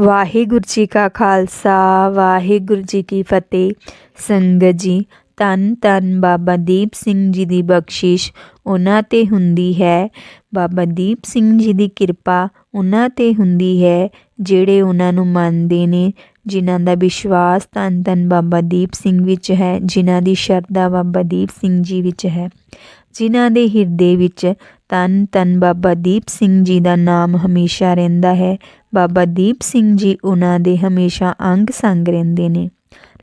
ਵਾਹਿਗੁਰੂ ਜੀ ਕਾ ਖਾਲਸਾ, ਵਾਹਿਗੁਰੂ ਜੀ ਕੀ ਫਤਿਹ। ਸੰਗਤ ਜੀ, ਧੰਨ ਧੰਨ ਬਾਬਾ ਦੀਪ ਸਿੰਘ ਜੀ ਦੀ ਬਖਸ਼ਿਸ਼ ਉਹਨਾਂ ਤੇ ਹੁੰਦੀ ਹੈ। ਬਾਬਾ ਦੀਪ ਸਿੰਘ ਜੀ ਦੀ ਕਿਰਪਾ ਉਹਨਾਂ ਤੇ ਹੁੰਦੀ ਹੈ, ਜਿਹੜੇ ਉਹਨਾਂ ਨੂੰ ਮੰਨਦੇ ਨੇ, ਜਿਨ੍ਹਾਂ ਦਾ ਵਿਸ਼ਵਾਸ ਧੰਨ ਧੰਨ ਬਾਬਾ ਦੀਪ ਸਿੰਘ ਵਿੱਚ ਹੈ, ਜਿਨ੍ਹਾਂ ਦੀ ਸ਼ਰਧਾ ਬਾਬਾ ਦੀਪ ਸਿੰਘ ਜੀ ਵਿੱਚ ਹੈ। ਜਿਨ੍ਹਾਂ ਦੇ ਹਿਰਦੇ ਵਿੱਚ ਤਨ ਤਨ ਬਾਬਾ ਦੀਪ ਸਿੰਘ ਜੀ ਦਾ ਨਾਮ ਹਮੇਸ਼ਾ ਰਹਿੰਦਾ ਹੈ। ਬਾਬਾ ਦੀਪ ਸਿੰਘ ਜੀ ਉਹਨਾਂ ਦੇ ਹਮੇਸ਼ਾ ਅੰਗ ਸੰਗ ਰਹਿੰਦੇ ਨੇ।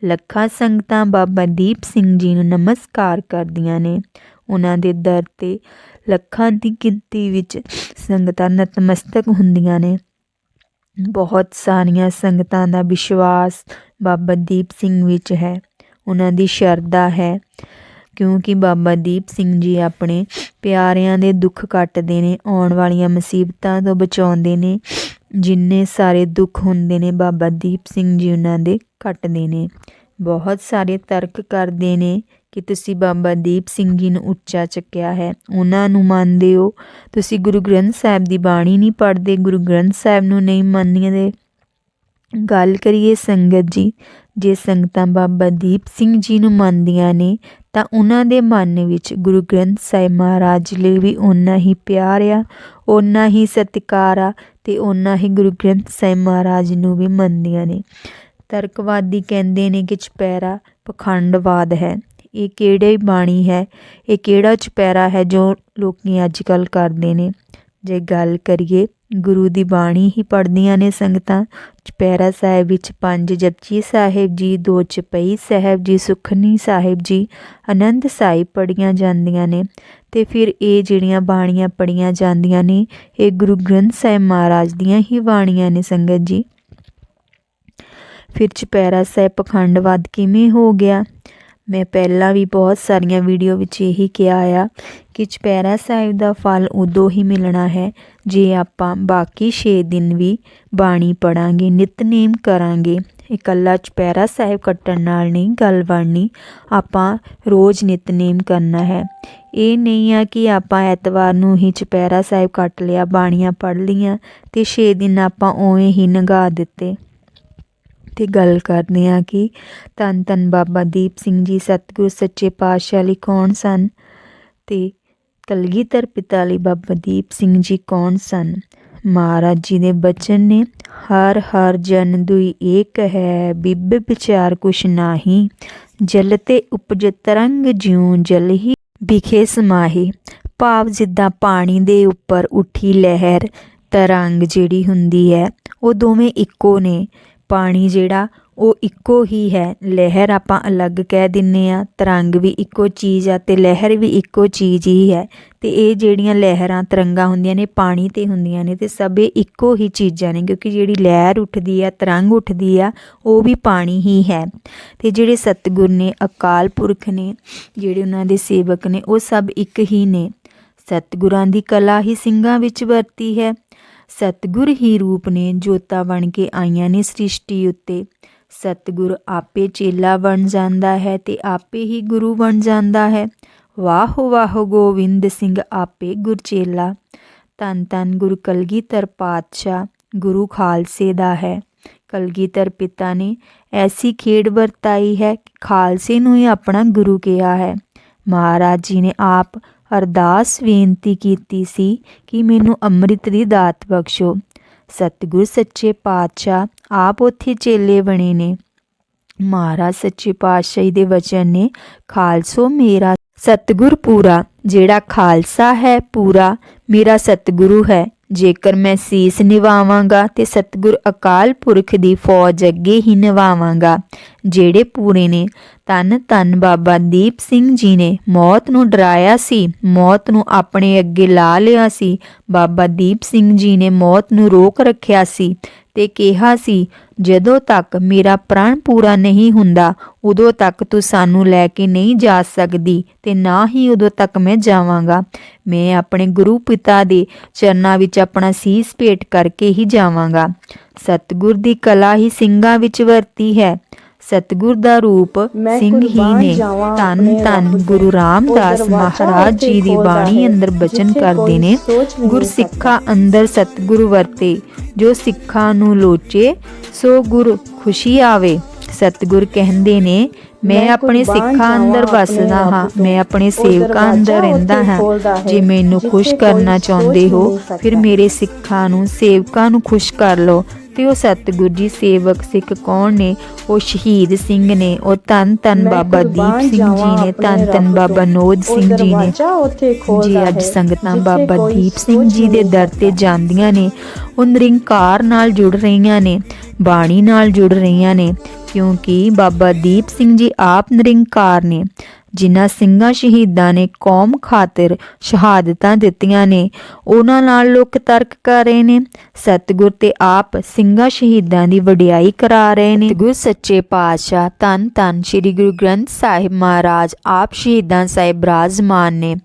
ਲੱਖਾਂ ਸੰਗਤਾਂ ਬਾਬਾ ਦੀਪ ਸਿੰਘ ਜੀ ਨੂੰ ਨਮਸਕਾਰ ਕਰਦੀਆਂ ਨੇ। ਉਹਨਾਂ ਦੇ ਦਰ ਤੇ ਲੱਖਾਂ ਦੀ ਗਿਣਤੀ ਵਿੱਚ ਸੰਗਤਾਂ ਨਤਮਸਤਕ ਹੁੰਦੀਆਂ ਨੇ। ਬਹੁਤ ਸਾਰੀਆਂ ਸੰਗਤਾਂ ਦਾ ਵਿਸ਼ਵਾਸ ਬਾਬਾ ਦੀਪ ਸਿੰਘ ਵਿੱਚ ਹੈ। ਉਹਨਾਂ ਦੀ ਸ਼ਰਧਾ ਹੈ। ਕਿਉਂਕਿ ਬਾਬਾ ਦੀਪ ਸਿੰਘ ਜੀ ਆਪਣੇ ਪਿਆਰਿਆਂ ਦੇ ਦੁੱਖ ਕੱਟਦੇ ਨੇ, ਆਉਣ ਵਾਲੀਆਂ ਮੁਸੀਬਤਾਂ ਤੋਂ ਬਚਾਉਂਦੇ ਨੇ, ਜਿੰਨੇ ਸਾਰੇ ਦੁੱਖ ਹੁੰਦੇ ਨੇ ਬਾਬਾ ਦੀਪ ਸਿੰਘ ਜੀ ਉਹਨਾਂ ਦੇ ਕੱਟਦੇ ਨੇ। ਬਹੁਤ ਸਾਰੇ ਤਰਕ ਕਰਦੇ ਨੇ ਕਿ ਤੁਸੀਂ ਬਾਬਾ ਦੀਪ ਸਿੰਘ ਜੀ ਨੂੰ ਉੱਚਾ ਚੱਕਿਆ ਹੈ। ਉਹਨਾਂ ਨੂੰ ਮੰਨਦੇ ਹੋ। ਤੁਸੀਂ ਗੁਰੂ ਗ੍ਰੰਥ ਸਾਹਿਬ ਦੀ ਬਾਣੀ ਨਹੀਂ ਪੜ੍ਹਦੇ, ਗੁਰੂ ਗ੍ਰੰਥ ਸਾਹਿਬ ਨੂੰ ਨਹੀਂ ਮੰਨਦੇ। ਗੱਲ ਕਰੀਏ ਸੰਗਤ ਜੀ ਜੇ ਸੰਗਤਾਂ ਬਾਬਾ ਦੀਪ ਸਿੰਘ ਜੀ ਨੂੰ ਮੰਨਦੀਆਂ ਨੇ, ਤਾਂ ਉਹਨਾਂ ਦੇ ਮਨ ਵਿੱਚ ਗੁਰੂ ਗ੍ਰੰਥ ਸਾਹਿਬ ਮਹਾਰਾਜ ਲਈ ਵੀ ਉਨਾ ਹੀ ਪਿਆਰ ਆ, ਓਨਾ ਹੀ ਸਤਿਕਾਰ ਆ ਤੇ ਓਨਾ ਹੀ ਗੁਰੂ ਗ੍ਰੰਥ ਸਾਹਿਬ ਮਹਾਰਾਜ ਨੂੰ ਵੀ ਮੰਨਦੀਆਂ ਨੇ। ਤਰਕਵਾਦੀ ਕਹਿੰਦੇ ਨੇ ਕਿ ਚਪੈਰਾ ਪਖੰਡਵਾਦ ਹੈ। ਇਹ ਕਿਹੜੀ ਬਾਣੀ ਹੈ? ਇਹ ਕਿਹੜਾ ਚਪੈਰਾ ਹੈ ਜੋ ਲੋਕੀ ਅੱਜ ਕੱਲ ਕਰਦੇ ਨੇ? ਜੇ ਗੱਲ ਕਰੀਏ ਗੁਰੂ ਦੀ ਬਾਣੀ ਹੀ ਪੜ੍ਹਦੀਆਂ ਨੇ ਸੰਗਤਾਂ। ਚਪੈਰਾ ਸਾਹਿਬ ਵਿੱਚ ਪੰਜ ਜਪਜੀ ਸਾਹਿਬ ਜੀ, ਦੋ ਚਪਈ ਸਾਹਿਬ ਜੀ, ਸੁਖਨੀ ਸਾਹਿਬ ਜੀ, ਆਨੰਦ ਸਾਹਿਬ ਪੜੀਆਂ ਜਾਂਦੀਆਂ ਨੇ ਤੇ ਫਿਰ ਇਹ ਜਿਹੜੀਆਂ ਬਾਣੀਆਂ ਪੜੀਆਂ ਜਾਂਦੀਆਂ ਨੇ, ਇਹ ਗੁਰੂ ਗ੍ਰੰਥ ਸਾਹਿਬ ਮਹਾਰਾਜ ਦੀਆਂ ਹੀ ਬਾਣੀਆਂ ਨੇ ਸੰਗਤ ਜੀ। ਫਿਰ ਚਪੈਰਾ ਸਾਹਿਬ ਪਖੰਡਵਾਦ ਕਿਵੇਂ ਹੋ ਗਿਆ? ਮੈਂ ਪਹਿਲਾਂ ਵੀ ਬਹੁਤ ਸਾਰੀਆਂ ਵੀਡੀਓ ਵਿੱਚ ਇਹੀ ਕਿਹਾ ਆ ਕਿ ਚੁਪਹਿਰਾ ਸਾਹਿਬ ਦਾ ਫਲ ਉਦੋਂ ਹੀ ਮਿਲਣਾ ਹੈ ਜੇ ਆਪਾਂ ਬਾਕੀ 6 ਦਿਨ ਵੀ ਬਾਣੀ ਪੜਾਂਗੇ ਨਿਤਨੇਮ ਕਰਾਂਗੇ। ਇਕੱਲਾ ਚੁਪਹਿਰਾ ਸਾਹਿਬ ਕੱਟਣ ਨਾਲ ਨਹੀਂ, ਗੱਲ ਬਣਨੀ, ਆਪਾਂ ਰੋਜ਼ ਨਿਤਨੇਮ ਕਰਨਾ ਹੈ। ਇਹ ਨਹੀਂ ਆ ਕਿ ਆਪਾਂ ਐਤਵਾਰ ਨੂੰ ਹੀ ਚੁਪਹਿਰਾ ਸਾਹਿਬ ਕੱਟ ਲਿਆ, ਬਾਣੀਆਂ ਪੜ ਲੀਆਂ ਤੇ 6 ਦਿਨ ਆਪਾਂ ਉਵੇਂ ਹੀ ਨਗਾ ਦਿੱਤੇ। ਤੇ ਗੱਲ ਕਰਦੇ ਹਾਂ ਕਿ ਧੰਨ ਧੰਨ ਬਾਬਾ ਦੀਪ ਸਿੰਘ ਜੀ, ਸਤਿਗੁਰ ਸੱਚੇ ਪਾਤਸ਼ਾਹ ਲਈ ਕੌਣ ਸਨ ਤੇ ਕਲਗੀਧਰ ਪਿਤਾ ਲਈ ਬਾਬਾ ਦੀਪ ਸਿੰਘ ਜੀ ਕੌਣ ਸਨ? ਮਹਾਰਾਜ ਜੀ ਦੇ ਬਚਨ ਨੇ, ਹਰ ਹਰ ਜਨ ਦੁਈ ਏਕ ਹੈ, ਬਿਬ ਵਿਚਾਰ ਕੁਛ ਨਾਹੀ, ਜਲ ਤੇ ਉਪਜ ਤਰੰਗ ਜਿਉ ਜਲ ਹੀ ਵਿਖੇ ਸਮਾਹੀ, ਭਾਵ ਜਿੱਦਾਂ ਪਾਣੀ ਦੇ ਉੱਪਰ ਉੱਠੀ ਲਹਿਰ ਤਰੰਗ ਜਿਹੜੀ ਹੁੰਦੀ ਹੈ, ਉਹ ਦੋਵੇਂ ਇੱਕੋ ਨੇ ਪਾਣੀ ਜਿਹੜਾ, ਉਹ ਇੱਕੋ ਹੀ ਹੈ। ਲਹਿਰ ਆਪਾਂ ਅਲੱਗ ਕਹਿ ਦਿੰਨੇ ਆ, ਤਰੰਗ ਵੀ ਇੱਕੋ ਚੀਜ਼ ਆ ਤੇ ਲਹਿਰ ਵੀ ਇੱਕੋ ਚੀਜ਼ ਹੀ ਹੈ। ਤੇ ਇਹ ਜਿਹੜੀਆਂ ਲਹਿਰਾਂ, ਤਰੰਗਾਂ ਹੁੰਦੀਆਂ ਨੇ, ਪਾਣੀ ਤੇ ਹੁੰਦੀਆਂ ਨੇ ਤੇ ਇਹ ਇੱਕੋ ਹੀ ਚੀਜ਼ਾਂ ਨੇ ਕਿਉਂਕਿ ਜਿਹੜੀ ਲਹਿਰ ਉੱਠਦੀ ਆ, ਤਰੰਗ ਉੱਠਦੀ ਆ, ਉਹ ਵੀ ਪਾਣੀ ਹੀ ਹੈ। ਤੇ ਜਿਹੜੇ ਸਤਿਗੁਰ ਨੇ, ਅਕਾਲ ਪੁਰਖ ਨੇ, ਜਿਹੜੇ ਉਹਨਾਂ ਦੇ ਸੇਵਕ ਨੇ, ਉਹ ਸਭ ਇੱਕ ਹੀ ਨੇ। ਸਤਿਗੁਰਾਂ ਦੀ ਕਲਾ ਹੀ ਸਿੰਘਾਂ ਵਿੱਚ ਵਰਤੀ ਹੈ। ਸਤਿਗੁਰ ਹੀ ਰੂਪ ਨੇ ਜੋਤਾ ਬਣ ਕੇ ਆਈਆਂ ਨੇ ਸ੍ਰਿਸ਼ਟੀ ਉੱਤੇ। ਸਤਿਗੁਰ ਆਪੇ ਚੇਲਾ ਬਣ ਜਾਂਦਾ ਹੈ ਤੇ ਆਪੇ ਹੀ ਗੁਰੂ ਬਣ ਜਾਂਦਾ ਹੈ। ਵਾਹ ਵਾਹ ਗੋਵਿੰਦ ਸਿੰਘ ਆਪੇ ਗੁਰਚੇਲਾ ਤਨ ਤਨ ਗੁਰ ਕਲਗੀਧਰ ਪਾਤਸ਼ਾਹ, ਗੁਰੂ ਖਾਲਸੇ ਦਾ ਹੈ। ਕਲਗੀਧਰ ਪਿਤਾ ਨੇ ਐਸੀ ਖੇਡ ਵਰਤਾਈ ਹੈ ਕਿ ਖਾਲਸੇ ਨੂੰ ਹੀ ਆਪਣਾ ਗੁਰੂ ਕਿਹਾ ਹੈ। ਮਹਾਰਾਜ ਜੀ ਨੇ ਆਪ ਅਰਦਾਸ ਬੇਨਤੀ ਕੀਤੀ ਸੀ ਕਿ ਮੈਨੂੰ ਅੰਮ੍ਰਿਤ ਦੀ ਦਾਤ ਬਖਸ਼ੋ। ਸਤਿਗੁਰ ਸੱਚੇ ਪਾਤਸ਼ਾਹ ਆਪ ਉੱਥੇ ਚੇਲੇ ਬਣੇ ਨੇ। ਮਹਾਰਾਜ ਸੱਚੇ ਪਾਤਸ਼ਾਹ ਦੇ ਵਚਨ ਨੇ, ਖਾਲਸੋ ਮੇਰਾ ਸਤਿਗੁਰ ਪੂਰਾ, ਜਿਹੜਾ ਖਾਲਸਾ ਹੈ ਪੂਰਾ, ਮੇਰਾ ਸਤਿਗੁਰੂ ਹੈ। ਜੇਕਰ ਮੈਂ ਸੀਸ ਨਿਵਾਵਾਂਗਾ ਤੇ ਸਤਿਗੁਰ ਅਕਾਲ ਪੁਰਖ ਦੀ ਫੌਜ ਅੱਗੇ ਹੀ ਨਿਵਾਵਾਂਗਾ, ਜਿਹੜੇ ਪੂਰੇ ਨੇ ਤਨ ਤਨ ਬਾਬਾ ਦੀਪ ਸਿੰਘ ਜੀ ਨੇ ਮੌਤ ਨੂੰ ਡਰਾਇਆ ਸੀ, ਮੌਤ ਨੂੰ ਆਪਣੇ ਅੱਗੇ ਲਾ ਲਿਆ ਸੀ, ਬਾਬਾ ਦੀਪ ਸਿੰਘ ਜੀ ਨੇ ਮੌਤ ਨੂੰ ਰੋਕ ਰੱਖਿਆ ਸੀ ਤੇ ਕਿਹਾ ਸੀ, ਜਦੋਂ ਤੱਕ ਮੇਰਾ ਪ੍ਰਣ ਪੂਰਾ ਨਹੀਂ ਹੁੰਦਾ, ਉਦੋਂ ਤੱਕ ਤੂੰ ਸਾਨੂੰ ਲੈ ਕੇ ਨਹੀਂ ਜਾ ਸਕਦੀ ਤੇ ਨਾ ਹੀ ਉਦੋਂ ਤੱਕ ਮੈਂ ਜਾਵਾਂਗਾ। ਮੈਂ ਆਪਣੇ ਗੁਰੂ ਪਿਤਾ ਦੇ ਚਰਨਾਂ ਵਿੱਚ ਆਪਣਾ ਸੀਸ ਭੇਟ ਕਰਕੇ ਹੀ ਜਾਵਾਂਗਾ। ਸਤਿਗੁਰ ਦੀ ਕਲਾ ਹੀ ਸਿੰਘਾਂ ਵਿੱਚ ਵਰਤੀ ਹੈ। ਸਤਿਗੁਰ ਦਾ ਰੂਪ ਸਿੰਘ ਹੀ ਨੇ ਧੰਨ ਧੰਨ ਗੁਰੂ। ਰਾਮਦਾਸ ਮਹਾਰਾਜ ਜੀ ਦੀ ਬਾਣੀ ਅੰਦਰ ਬਚਨ ਕਰਦੇ ਨੇ ਸੋਚ ਵੀ ਗੁਰ ਨਹੀਂ ਸਿੱਖਾਂ ਅੰਦਰ ਸਤਿਗੁਰ ਵਰਤੇ ਜੋ ਸਿੱਖਾਂ ਨੂੰ ਲੋਚੇ ਸੋ ਗੁਰ ਖੁਸ਼ੀ ਆਵੇ ਸਤਿਗੁਰ ਕਹਿੰਦੇ ਨੇ ਮੈਂ ਆਪਣੇ ਸਿੱਖਾਂ ਅੰਦਰ ਵਸਦਾ ਹਾਂ। ਮੈਂ ਆਪਣੇ ਸੇਵਕਾਂ ਅੰਦਰ ਰਹਿੰਦਾ ਹਾਂ ਜੇ ਮੈਨੂੰ ਖੁਸ਼ ਕਰਨਾ ਚਾਹੁੰਦੇ ਹੋ। ਫਿਰ ਮੇਰੇ ਸਿੱਖਾਂ ਨੂੰ ਸੇਵਕਾਂ ਨੂੰ ਖੁਸ਼ ਕਰ ਲਓ ਤੇ ਉਹ ਸਤਿਗੁਰ ਜੀ ਸੇਵਕ ਸਿੱਖ ਕੌਣ ਨੇ? ਉਹ ਸ਼ਹੀਦ ਸਿੰਘ ਨੇ। ਉਹ ਧੰਨ ਮੈਂ ਬਾਬਾ ਦੀਪ ਸਿੰਘ ਜੀ ਨੇ ਧੰਨ ਰੱਬ ਬਾਬਾ। ਨੋਦ ਸਿੰਘ ਜੀ ਨੇ। ਜੀ ਅੱਜ ਸੰਗਤਾਂ ਬਾਬਾ ਦੀਪ ਸਿੰਘ ਜੀ ਦੇ ਦਰ ਤੇ। ਜਾਂਦੀਆਂ ਨੇ। ਉਹ ਨਿਰੰਕਾਰ ਨਾਲ ਜੁੜ ਰਹੀਆਂ ਨੇ ਬਾਣੀ ਨਾਲ ਜੁੜ ਰਹੀਆਂ ਨੇ। ਕਿਉਂਕਿ ਬਾਬਾ ਦੀਪ ਸਿੰਘ ਜੀ ਆਪ ਨਿਰੰਕਾਰ ਨੇ, ਜਿਨ੍ਹਾਂ ਸਿੰਘਾਂ ਸ਼ਹੀਦਾਂ ਨੇ ਕੌਮ ਖਾਤਰ ਸ਼ਹਾਦਤਾਂ ਦਿੱਤੀਆਂ ਨੇ, ਉਹਨਾਂ ਨਾਲ ਲੋਕ ਤਰਕ ਕਰ ਰਹੇ ਨੇ, ਸਤਿਗੁਰ ਤੇ ਆਪ ਸਿੰਘਾਂ ਸ਼ਹੀਦਾਂ ਦੀ ਵਡਿਆਈ ਕਰਾ ਰਹੇ ਨੇ। ਗੁਰ ਸੱਚੇ ਪਾਤਸ਼ਾਹ, ਧੰਨ ਧੰਨ ਸ੍ਰੀ ਗੁਰੂ ਗ੍ਰੰਥ ਸਾਹਿਬ ਮਹਾਰਾਜ ਆਪ ਸ਼ਹੀਦਾਂ ਸਾਹਿਬ ਬਿਰਾਜਮਾਨ ਨੇ।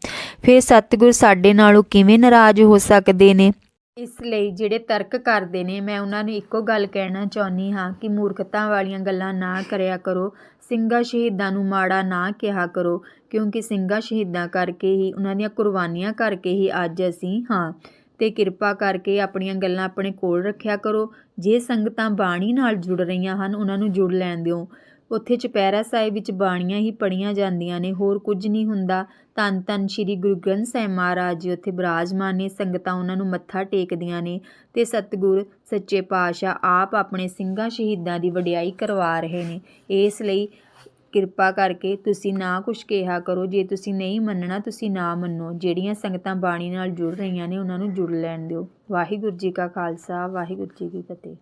ਫਿਰ ਸਤਿਗੁਰ ਸਾਡੇ ਨਾਲੋਂ ਕਿਵੇਂ ਨਾਰਾਜ਼ ਹੋ ਸਕਦੇ ਨੇ? ਇਸ ਲਈ ਜਿਹੜੇ ਤਰਕ ਕਰਦੇ ਨੇ, ਮੈਂ ਉਹਨਾਂ ਨੂੰ ਇੱਕੋ ਗੱਲ ਕਹਿਣਾ ਚਾਹੁੰਦੀ ਹਾਂ ਕਿ ਮੂਰਖਤਾ ਵਾਲੀਆਂ ਗੱਲਾਂ ਨਾ ਕਰਿਆ ਕਰੋ। ਸਿੰਘਾਂ ਸ਼ਹੀਦਾਂ ਨੂੰ ਮਾੜਾ ਨਾ ਕਿਹਾ ਕਰੋ, ਕਿਉਂਕਿ ਸਿੰਘਾਂ ਸ਼ਹੀਦਾਂ ਕਰਕੇ ਹੀ, ਉਹਨਾਂ ਦੀਆਂ ਕੁਰਬਾਨੀਆਂ ਕਰਕੇ ਹੀ ਅੱਜ ਅਸੀਂ ਹਾਂ। ਤੇ ਕਿਰਪਾ ਕਰਕੇ ਆਪਣੀਆਂ ਗੱਲਾਂ ਆਪਣੇ ਕੋਲ ਰੱਖਿਆ ਕਰੋ। ਜੇ ਸੰਗਤਾਂ ਬਾਣੀ ਨਾਲ ਜੁੜ ਰਹੀਆਂ ਹਨ, ਉਹਨਾਂ ਨੂੰ ਜੁੜ ਲੈਣ ਦਿਓ। ਉੱਥੇ ਚੁਪਹਿਰਾ ਸਾਹਿਬ ਵਿੱਚ ਬਾਣੀਆਂ ਹੀ ਪੜੀਆਂ ਜਾਂਦੀਆਂ ਨੇ, ਹੋਰ ਕੁਝ ਨਹੀਂ ਹੁੰਦਾ। ਧੰਨ ਧੰਨ ਸ੍ਰੀ ਗੁਰੂ ਗ੍ਰੰਥ ਸਾਹਿਬ ਮਹਾਰਾਜ ਜੀ ਉੱਥੇ ਬਿਰਾਜਮਾਨ ਨੇ, ਸੰਗਤਾਂ ਉਹਨਾਂ ਨੂੰ ਮੱਥਾ ਟੇਕਦੀਆਂ ਨੇ ਤੇ ਸਤਿਗੁਰ, ਸੱਚੇ ਪਾਤਸ਼ਾਹ ਆਪ ਆਪਣੇ ਸਿੰਘਾਂ ਸ਼ਹੀਦਾਂ ਦੀ ਵਡਿਆਈ ਕਰਵਾ ਰਹੇ ਨੇ। ਇਸ ਲਈ ਕਿਰਪਾ ਕਰਕੇ ਤੁਸੀਂ ਨਾ ਕੁਛ ਕਿਹਾ ਕਰੋ, ਜੇ ਤੁਸੀਂ ਨਹੀਂ ਮੰਨਣਾ, ਤੁਸੀਂ ਨਾ ਮੰਨੋ। ਜਿਹੜੀਆਂ ਸੰਗਤਾਂ ਬਾਣੀ ਨਾਲ ਜੁੜ ਰਹੀਆਂ ਨੇ, ਉਹਨਾਂ ਨੂੰ ਜੁੜ ਲੈਣ ਦਿਓ। ਵਾਹਿਗੁਰੂ ਜੀ ਕਾ ਖਾਲਸਾ, ਵਾਹਿਗੁਰੂ ਜੀ ਕੀ ਫਤਿਹ।